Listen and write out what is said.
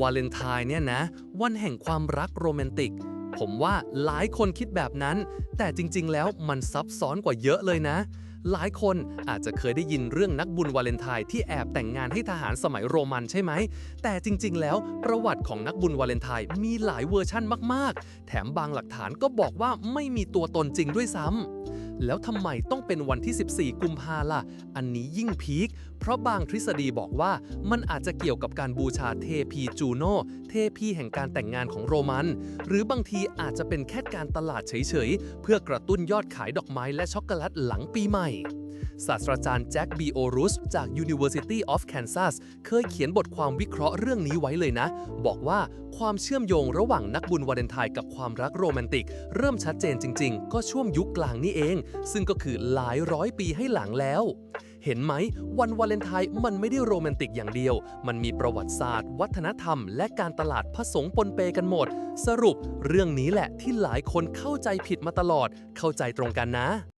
วาเลนไทน์เนี่ยนะ วันแห่งความรักโรแมนติก ผมว่าหลายคนคิดแบบนั้น แต่จริงๆ แล้วมันซับซ้อนกว่าเยอะเลยนะ หลายคนอาจจะเคยได้ยินเรื่องนักบุญวาเลนไทน์ที่แอบแต่งงานให้ทหารสมัยโรมันใช่ไหม แต่จริงๆ แล้วประวัติของนักบุญวาเลนไทน์มีหลายเวอร์ชั่นมากๆ แถมบางหลักฐานก็บอกว่าไม่มีตัวตนจริงด้วยซ้ำ แล้วทำไมต้องเป็นวันที่ 14 กุมภาล่ะ อันนี้ยิ่งพีค เพราะบางทฤษฎีบอกว่ามันอาจจะเกี่ยวกับการบูชาเทพีจูโน เทพีแห่งการแต่งงานของโรมัน หรือบางทีอาจจะเป็นแค่การตลาดเฉยๆ เพื่อกระตุ้นยอดขายดอกไม้และช็อกโกแลตหลังปีใหม่ ศาสตราจารย์แจ็คบีโอรุสจาก University of Kansas เคยเขียนบทความวิเคราะห์เรื่องนี้ไว้เลยนะ บอกว่าความเชื่อมโยงระหว่างนักบุญวาเลนไทน์กับความรักโรแมนติก เริ่มชัดเจนจริง ๆ ก็ช่วงยุคกลางนี่เอง ซึ่งก็คือหลายร้อยปีให้หลังแล้วเห็นไหม วันวาเลนไทน์มันไม่ได้โรแมนติกอย่างเดียว มันมีประวัติศาสตร์ วัฒนธรรม และการตลาดผสมปนเปกันหมด สรุปเรื่องนี้แหละที่หลายคนเข้าใจผิดมาตลอด เข้าใจตรงกันนะ